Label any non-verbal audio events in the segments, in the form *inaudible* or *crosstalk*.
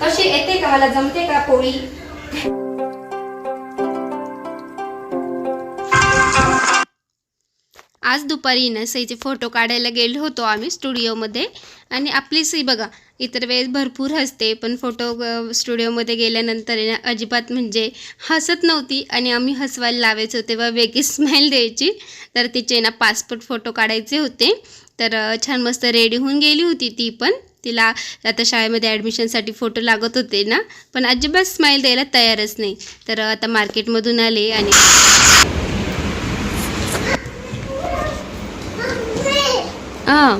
कशी येते का मला जमते का पोळी? आज दुपारी नसईचे फोटो काढायला गेलो होतो आम्ही स्टुडिओमध्ये. आणि आपली सई बघा इतर वेळेस भरपूर हसते पण फोटो स्टुडिओमध्ये गेल्यानंतर अजिबात म्हणजे हसत नव्हती आणि आम्ही हसवायला लावायचो तेव्हा वेगळी स्माईल द्यायची. तर तिचे ना पासपोर्ट फोटो काढायचे होते. तर छान मस्त रेडी होऊन गेली होती ती पण. तिला आता शाळेमध्ये ॲडमिशनसाठी फोटो लागत होते ना. पण अजिबात स्माईल द्यायला तयारच नाही. तर आता मार्केटमधून आले आणि हां.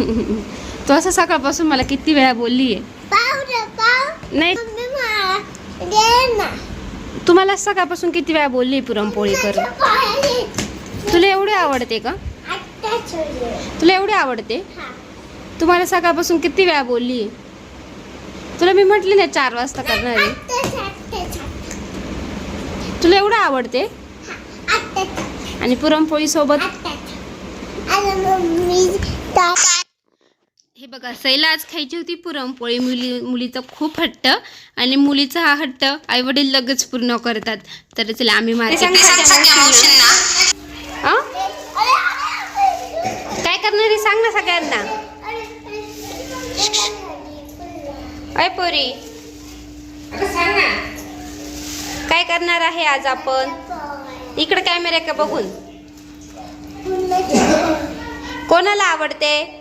*laughs* तू असं सकाळपासून मला किती वेळा बोलली आहे पाव रे पाव नाही. मम्मी मला दे ना तू मला सकाळपासून किती वेळा बोलली पुरणपोळी कर तुला एवढी आवडते का? तुला एवढी आवडते? हा. तू मला सकाळपासून किती वेळा बोलली तुला मी म्हटली ना चार वाजता करणार आहे. तुला एवढं आवडते? आणि पुरणपोळी सोबत आत्ताच आता मम्मी ता हे बघा सैला आज खायची होती पुरणपोळी. मुली मुलीचा खूप हट्ट आणि मुलीचा हा हट्ट आई वडील लगेच पूर्ण करतात. तर चला आम्ही मार्केट काय करणार आहे सांग ना सगळ्यांना. अय पोरी. काय करणार आहे आज आपण? इकडे कॅमेरा का बघून. कोणाला आवडते?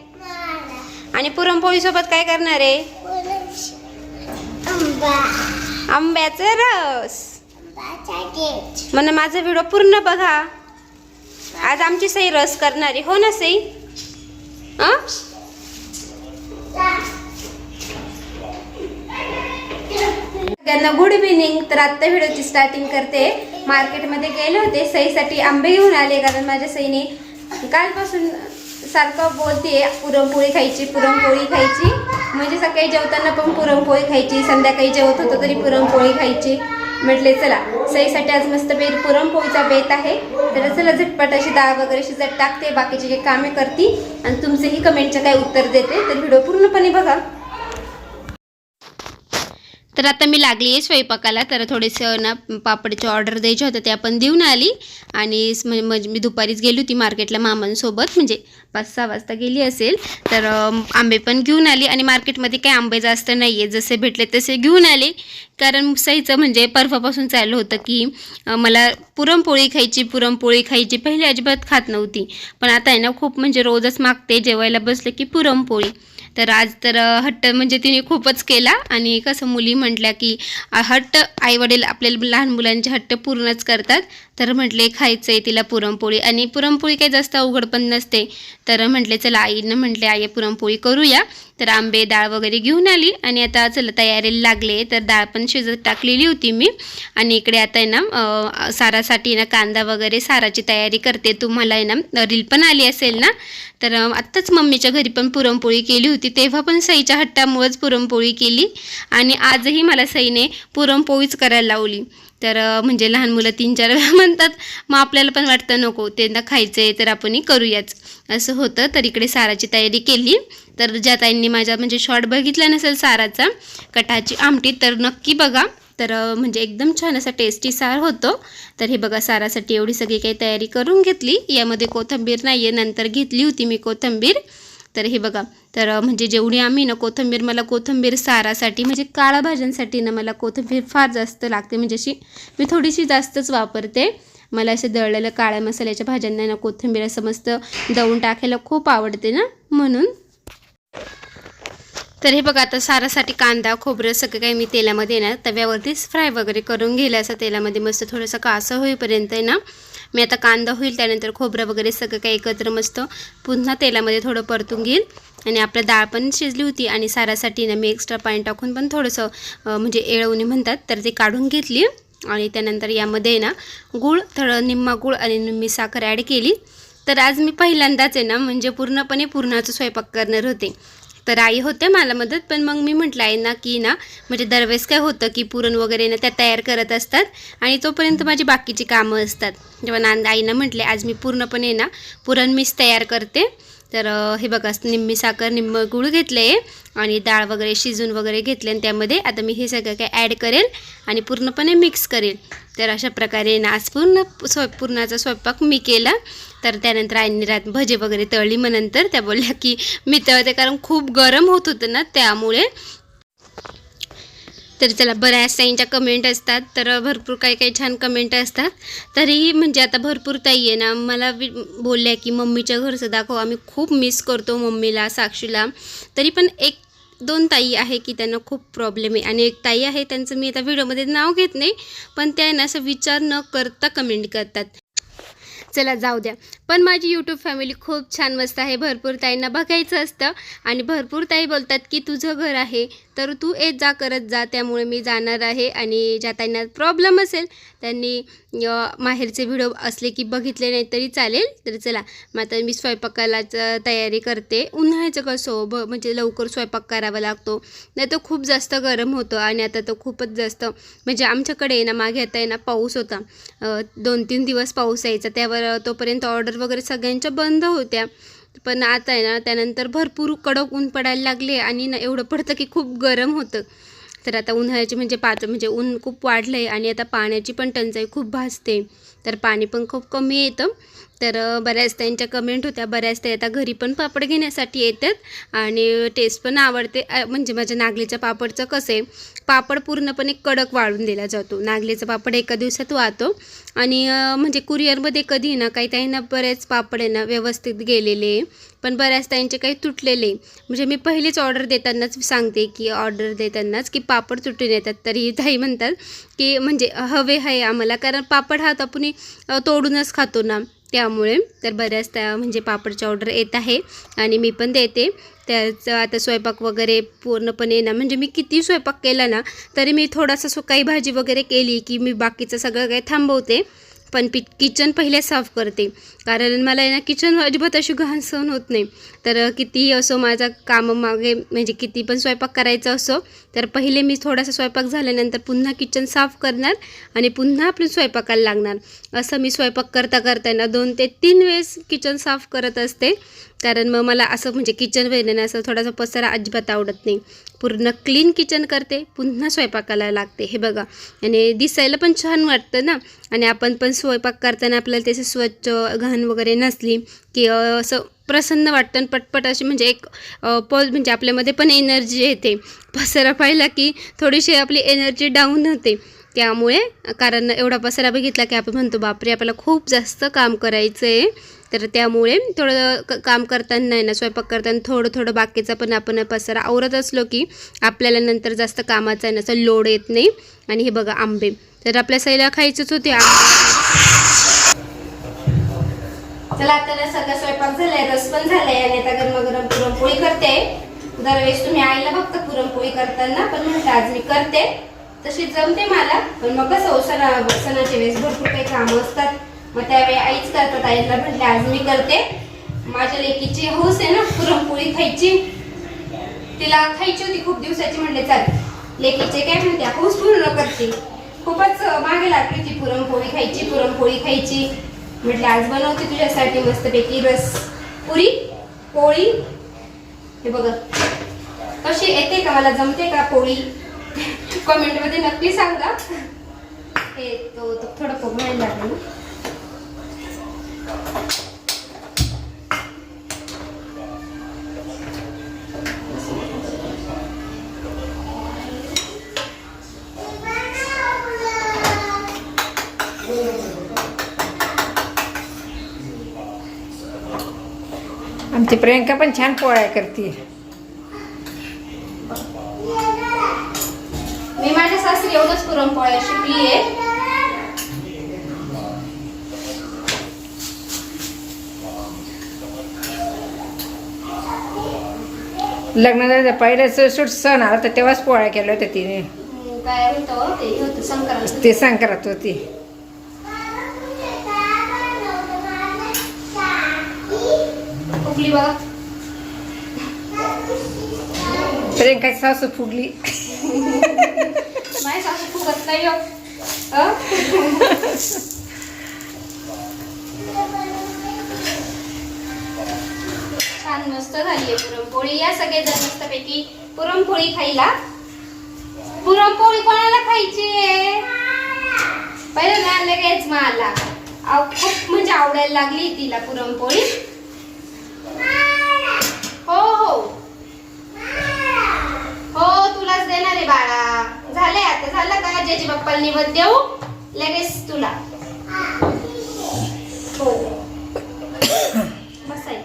आणि पुरणपोळी सोबत काय करणार आहे? आंबा आंब्याचा रस. म्हणून माझा व्हिडिओ पूर्ण बघा. आज आमची सई रस करणारी हो ना सई? हा? त्यांना गुड इव्हिनिंग तर आत्ता व्हिडिओची स्टार्टिंग करते. मार्केटमध्ये गेले होते. सईसाठी आंबे घेऊन आले कारण माझ्या सईने कालपासून सारखं बोलते पुरणपोळी खायची पुरणपोळी खायची. म्हणजे सकाळी जेवताना पण पुरणपोळी खायची संध्याकाळी जेवत होतो तरी पुरणपोळी खायची. म्हटले चला सईसाठी आज मस्त बेत पुरणपोळीचा बेत आहे. तर चला झटपट अशी डाळ वगैरे शिजत टाकते बाकीची जे कामे करते आणि तुमचेही कमेंटचे काही उत्तर देते. तर व्हिडिओ पूर्णपणे बघा. तर आता मी लागली आहे स्वयंपाकाला. तर थोडेसे ना पापडची ऑर्डर द्यायची होतं ते आपण देऊन आली. आणि म्हणजे मी दुपारीच गेली होती मार्केटला मामांसोबत. म्हणजे पाच सहा वाजता गेली असेल. तर आंबे पण घेऊन आली. आणि मार्केटमध्ये काही आंबे जास्त नाही आहे जसे भेटले तसे घेऊन आले. कारण सहीचं म्हणजे परवापासून चाललं होतं की मला पुरणपोळी खायची पुरणपोळी खायची. पहिले अजिबात खात नव्हती. पण आता आहे ना खूप म्हणजे रोजच मागते. जेवायला बसले की पुरणपोळी. तर आज तर हट्ट म्हणजे तिने खूपच केला आणि कसं मुली म्हटल्या की हट्ट आईवडील आपल्याला लहान मुलांचे हट्ट पूर्णच करतात. तर म्हटले खायचं आहे तिला पुरणपोळी. आणि पुरणपोळी काही जास्त अवघड पण नसते. तर म्हटले चला आईनं म्हटले आई पुरणपोळी करूया. तर आंबे डाळ वगैरे घेऊन आली. आणि आता चला तयारीला लागले. तर डाळ पण शिजत टाकलेली होती मी. आणि इकडे आता आहे ना सारासाठी ना कांदा वगैरे साराची तयारी करते. तुम्हाला आहे ना रील पण आली असेल ना? तर आत्ताच मम्मीच्या घरी पण पुरणपोळी केली होती. तेव्हा पण सईच्या हट्टामुळेच पुरणपोळी केली. आणि आजही मला सईने पुरणपोळीच करायला लावली. तर म्हणजे लहान मुलं तीन चार वेळा *laughs* म्हणतात मग आपल्याला पण वाटतं नको त्यांना खायचं आहे तर आपणही करूयाच. असं होतं. तर इकडे साराची तयारी केली. तर ज्या ताईंनी माझा म्हणजे शॉर्ट बघितला नसेल साराचा कटाची आमटी तर नक्की बघा. तर म्हणजे एकदम छान असा टेस्टी सार होतो. तर हे बघा सारासाठी एवढी सगळी काही तयारी करून घेतली. यामध्ये कोथिंबीर नाही आहे नंतर घेतली होती मी कोथिंबीर. तर हे बघा तर म्हणजे जेवढी आम्ही ना कोथिंबीर मला कोथिंबीर सारासाठी म्हणजे काळ्या भाज्यांसाठी ना मला कोथिंबीर फार जास्त लागते. म्हणजे अशी मी थोडीशी जास्तच वापरते. मला असं दळलेलं काळ्या मसाल्याच्या भाज्यांना ना कोथिंबीर असं मस्त दळून टाकायला खूप आवडते ना म्हणून. तर हे बघा आता सारासाठी कांदा खोबरं सगळं काही मी तेलामध्ये येणार. तव्यावरतीच फ्राय वगैरे करून घेईल असं तेलामध्ये मस्त थोडंसं कासं होईपर्यंत आहे ना. मी आता कांदा होईल त्यानंतर खोबरं वगैरे सगळं काही एकत्र मस्त पुन्हा तेलामध्ये थोडं परतून घेईल. आणि आपलं डाळ पण शिजली होती आणि सारासाठी ना मी एक्स्ट्रा पाणी टाकून पण थोडंसं म्हणजे एळवणी म्हणतात तर ते काढून घेतली. आणि त्यानंतर यामध्ये ना गूळ थोडं निम्मा गूळ आणि निम्मी साखर ॲड केली. तर आज मी पहिल्यांदाच आहे ना म्हणजे पूर्णपणे पूर्णाचा स्वयंपाक करणार होते. तर आई होते मला मदत पण मग मी म्हटलं आहे ना की ना म्हणजे दरवेळेस काय होतं की पुरण वगैरे ना त्या तयार करत असतात आणि तोपर्यंत माझी बाकीची कामं असतात. जेव्हा नांद आईनं म्हटले आज मी पूर्णपणे ना पुरण मीच तयार करते. तर हे बघा निम्मी साखर निम्म गुळ घेतलं आहे आणि डाळ वगैरे शिजून वगैरे घेतले आणि त्यामध्ये आता मी हे सगळं काय ॲड करेल आणि पूर्णपणे मिक्स करेल. तर अशा प्रकारे ना आज पूर्ण स्वयं पूर्णाचा स्वयंपाक मी केला. तर त्यानंतर आईनी रात भजे वगैरे तळली मग नंतर. त्या बोलल्या की मी तळते कारण खूप गरम होत होतं ना त्यामुळे तर चला बऱ्याच ताईंच्या कमेंट असतात. तर भरपूर काही काही छान कमेंट असतात. तरीही म्हणजे आता भरपूर ताई आहे ना मला वि- बोलल्या की मम्मीच्या घरचं दाखव आम्ही खूप मिस करतो मम्मीला साक्षीला. तरी पण एक दोन ताई आहे की त्यांना खूप प्रॉब्लेम आहे. आणि एक ताई आहे त्यांचं मी आता व्हिडिओमध्ये नाव घेत नाही पण त्या ना असं विचार न करता कमेंट करतात. चला जाऊ द्या. पण माझी यूट्यूब फॅमिली खूप छान मस्त आहे. भरपूर ताईंना बघायचं असतं. आणि भरपूर ताई बोलतात की तुझं घर आहे तर तू येत जा करत जा. त्यामुळे मी जाणार आहे आणि ज्या त्यांना प्रॉब्लेम असेल त्यांनी माहेरचे व्हिडिओ असले की बघितले नाही तरी चालेल. तर चला मग आता मी स्वयंपाकालाच तयारी करते. उन्हाळ्याचं कसं हो? ब म्हणजे लवकर स्वयंपाक करावा लागतो. नाही तर खूप जास्त गरम होतं आणि आता तर खूपच जास्त म्हणजे आमच्याकडे आहे ना मागे आता आहे ना पाऊस होता. दोन तीन दिवस पाऊस यायचा. त्यावर तोपर्यंत ऑर्डर वगैरे सगळ्यांच्या बंद होत्या. पण आता आहे ना त्यानंतर भरपूर कडक ऊन पडायला लागले आणि ना एवढं पडतं की खूप गरम होतं. तर आता उन्हाळ्याची म्हणजे पाच म्हणजे ऊन खूप वाढलं आहे आणि आता पाण्याची पण टंचाई खूप भासते. तर पाणी पण खूप कमी येतं. तर बऱ्याच त्यांच्या कमेंट होत्या. बऱ्याच त्या आता घरी पण पापड घेण्यासाठी येतात आणि टेस्ट पण आवडते. म्हणजे माझ्या नागलीच्या पापडचं कसं आहे पापड पूर्णपणे कडक वाळून दिला जातो. नागलीचा पापड एका दिवसात वाहतो आणि म्हणजे कुरिअरमध्ये कधी ना काही त्यांना बरेच पापड आहे ना व्यवस्थित गेलेले पण बऱ्याच त्यांचे काही तुटलेले म्हणजे मी पहिलीच ऑर्डर देतानाच सांगते की ऑर्डर देतानाच की पापड तुटून येतात. तरी ताई म्हणतात की म्हणजे हवे आहे आम्हाला. कारण पापड हा तर आपण तोडूनच खातो ना. त्यामुळे तर बऱ्याच त्या म्हणजे पापडची ऑर्डर येत आहे आणि मी पण देते. त्याचं आता स्वयंपाक वगैरे पूर्णपणे ना म्हणजे मी किती स्वयंपाक केला ना तरी मी थोडासा सुकाई काही भाजी वगैरे केली की मी बाकीचं सगळं काही थांबवते. पण पि किचन पहिले साफ करते. कारण मला आहे ना किचन अजिबात अशी घाण सहन होत नाही. तर कितीही असो माझा कामामागे म्हणजे किती पण स्वयंपाक करायचा असो तर पहिले मी थोडासा स्वयंपाक झाल्यानंतर पुन्हा किचन साफ करणार आणि पुन्हा आपलं स्वयंपाकाला लागणार. असं मी स्वयंपाक करता करताना दोन ते तीन वेळेस किचन साफ करत असते. कारण मग मला असं म्हणजे किचन वगैरे असं थोडासा पसारा अजिबात आवडत नाही. पूर्ण क्लीन किचन करते पुन्हा स्वयंपाकाला लागते हे बघा. आणि दिसायला पण छान वाटतं ना. आणि आपण पण स्वयंपाक करताना आपल्याला त्याचे स्वच्छ घाण वगैरे नसली की असं प्रसन्न वाटतं आणि पटपट अशी म्हणजे एक पॉज म्हणजे आपल्यामध्ये पण एनर्जी येते. पसारा पाहिला की थोडीशी आपली एनर्जी डाऊन होते. त्यामुळे कारण एवढा पसारा बघितला की आपण म्हणतो बापरे आपल्याला खूप जास्त काम करायचं आहे तर त्यामुळे थोडं क काम करताना आहे ना स्वयंपाक करताना थोडं थोडं बाकीचा पण आपण पसारा आवरत असलो की आपल्याला नंतर जास्त कामाचा आहे ना असं लोड येत नाही. आणि हे बघा आंबे. तर आपल्या सैला खायचेच होते आंबे. चला आता ना सगळा स्वयंपाक झालाय रस पण झालाय आणि आता गरमागरम पुरणपोळी करते. दरवेळेस तुम्ही आईला बघता पुरणपोळी करताना पण म्हटलं आज मी करते. तशी जमते मला पण मग कसं हो, सणा सणाच्या वेळेस भरपूर काही कामं असतात. मग त्यावेळी आईच करतात. आईला म्हटलं आज मी करते. माझ्या लेकीची हौस आहे ना पुरणपोळी खायची. तिला खायची होती खूप दिवसाची म्हणले चाल. लेकीचे काय म्हणते हौस पूर्ण करते. खूपच मागे लागली ती पुरणपोळी खायची पुरणपोळी खायची. म्हटलं आज बनवते तुझ्यासाठी मस्तपैकी रस पुरी पोळी. हे बघा कशी येते का मला जमते का पोळी? *laughs* कमेंटमध्ये नक्की सांगा. हे तो थोडं पोगवायला लागलं ना. आमची प्रियंका पण छान पोळ्या करते. मी माझ्या सासरी एवढंच पुरणपोळ्या शिकली आहे लग्नाचा पहिल्याच सुट सण आला तर तेव्हाच पोळ्या केल्या होत्या तिने. काय होतं? ते हे होतं संक्रांत. ते संक्रांत होती. फुगली बघा. प्रियंकाची सासू फुगली. *laughs* माझ्या सासू फुगत नाही छान मस्त झाली आहे पुरणपोळी. या सगळेजण मस्तपैकी पुरणपोळी खायला. पुरणपोळी कोणाला खायची आहे? पहिलं ना लगेच मला. खूप म्हणजे आवडायला लागली तिला पुरणपोळी. हो हो. हो तुलाच देणार आहे बाळा. झालंय आता झालं का? जेजी बाप्पाला निवड देऊ. लगेच तुला हो बसाय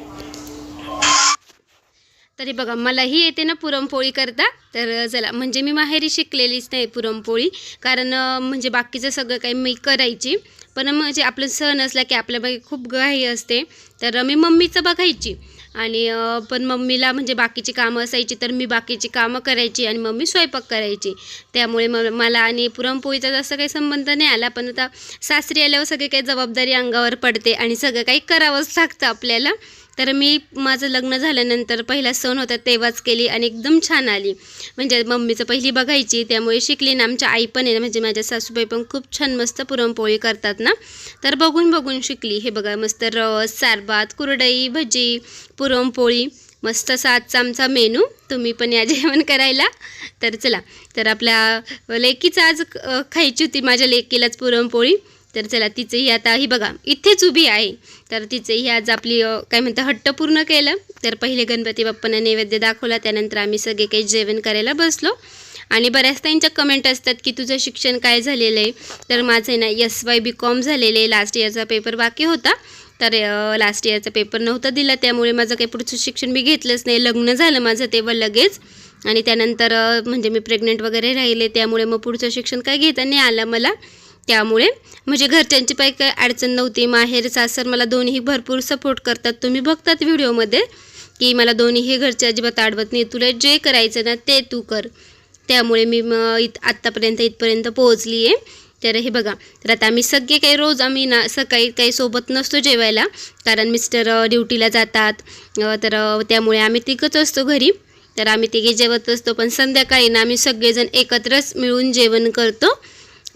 तरी बघा मलाही येते ना पुरणपोळी करता. तर चला म्हणजे मी माहेरी शिकलेलीच नाही पुरणपोळी. कारण म्हणजे बाकीचं सगळं काही मी करायची. पण म्हणजे आपलं सण असला की आपल्या खूप घाई असते. तर मी मम्मीचं बघायची. आणि पण मम्मीला म्हणजे बाकीची कामं असायची तर मी बाकीची कामं करायची आणि मम्मी स्वयंपाक करायची. त्यामुळे म मला आणि पुरणपोळीचा जास्त काही संबंध नाही आला. पण आता सासरी आल्यावर सगळी काही जबाबदारी अंगावर पडते आणि सगळं काही करावंच लागतं आपल्याला. तर मी माझं लग्न झाल्यानंतर पहिला सण होता तेव्हाच केली आणि एकदम छान आली. म्हणजे मम्मीचं पहिली बघायची त्यामुळे शिकली ना आमच्या आई पण आहे ना, म्हणजे माझ्या सासूबाई पण खूप छान मस्त पुरणपोळी करतात ना. तर बघून बघून शिकली. हे बघा मस्त रस सारभात कुरडई भजी पुरणपोळी मस्त असा आजचा आमचा मेनू. तुम्ही पण या जेवण करायला. तर चला तर आपल्या लेकीचं आज खायची होती माझ्या लेकीलाच पुरणपोळी. तर चला तिचंही आता ही बघा इथेच उभी आहे. तर तिचंही आज आपली काय म्हणतं हट्ट पूर्ण केलं. तर पहिले गणपती बाप्पांना नैवेद्य दाखवला त्यानंतर आम्ही सगळे काही जेवण करायला बसलो. आणि बऱ्याच त्यांच्या कमेंट असतात की तुझं शिक्षण काय झालेलं आहे? तर माझं आहे ना एस वाय बी कॉम झालेलं आहे. लास्ट इयरचा पेपर बाकी होता. तर लास्ट इयरचा पेपर नव्हता दिला त्यामुळे माझं काही पुढचं शिक्षण मी घेतलंच नाही. लग्न झालं माझं तेव्हा लगेच. आणि त्यानंतर म्हणजे मी प्रेग्नंट वगैरे राहिले त्यामुळे मग पुढचं शिक्षण काय घेता नाही आलं मला. त्यामुळे म्हणजे घरच्यांची काही काही अडचण नव्हती. माहेर सासर मला दोन्ही भरपूर सपोर्ट करतात. तुम्ही बघतात व्हिडिओमध्ये की मला दोन्ही हे घरचे अजिबात आडवत नाही तुला जे करायचं ना ते तू कर. त्यामुळे मी मग इत आत्तापर्यंत इथपर्यंत पोहोचली आहे तर हे बघा तर आता आम्ही सगळे काही रोज आम्ही ना सकाळी काही सोबत नसतो जेवायला. कारण मिस्टर ड्युटीला जातात. तर त्यामुळे आम्ही तिघच असतो घरी. तर आम्ही तिघे जेवत असतो. पण संध्याकाळी ना आम्ही सगळेजण एकत्रच मिळून जेवण करतो.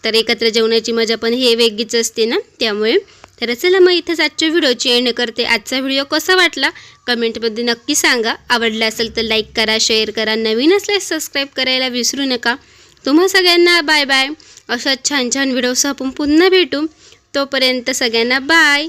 तर एकत्र जेवणाची मजा पण हे वेगळीच असते ना त्यामुळे. तर चला मग इथंच आजच्या व्हिडिओची एंड करते. आजचा व्हिडिओ कसा वाटला? कमेंटमध्ये नक्की सांगा. आवडला असेल तर लाईक करा शेअर करा. नवीन असल्यास सबस्क्राईब करायला विसरू नका. तुम्हा सगळ्यांना बाय बाय अशा छान छान व्हिडिओसह आपण पुन्हा भेटू. तोपर्यंत सगळ्यांना बाय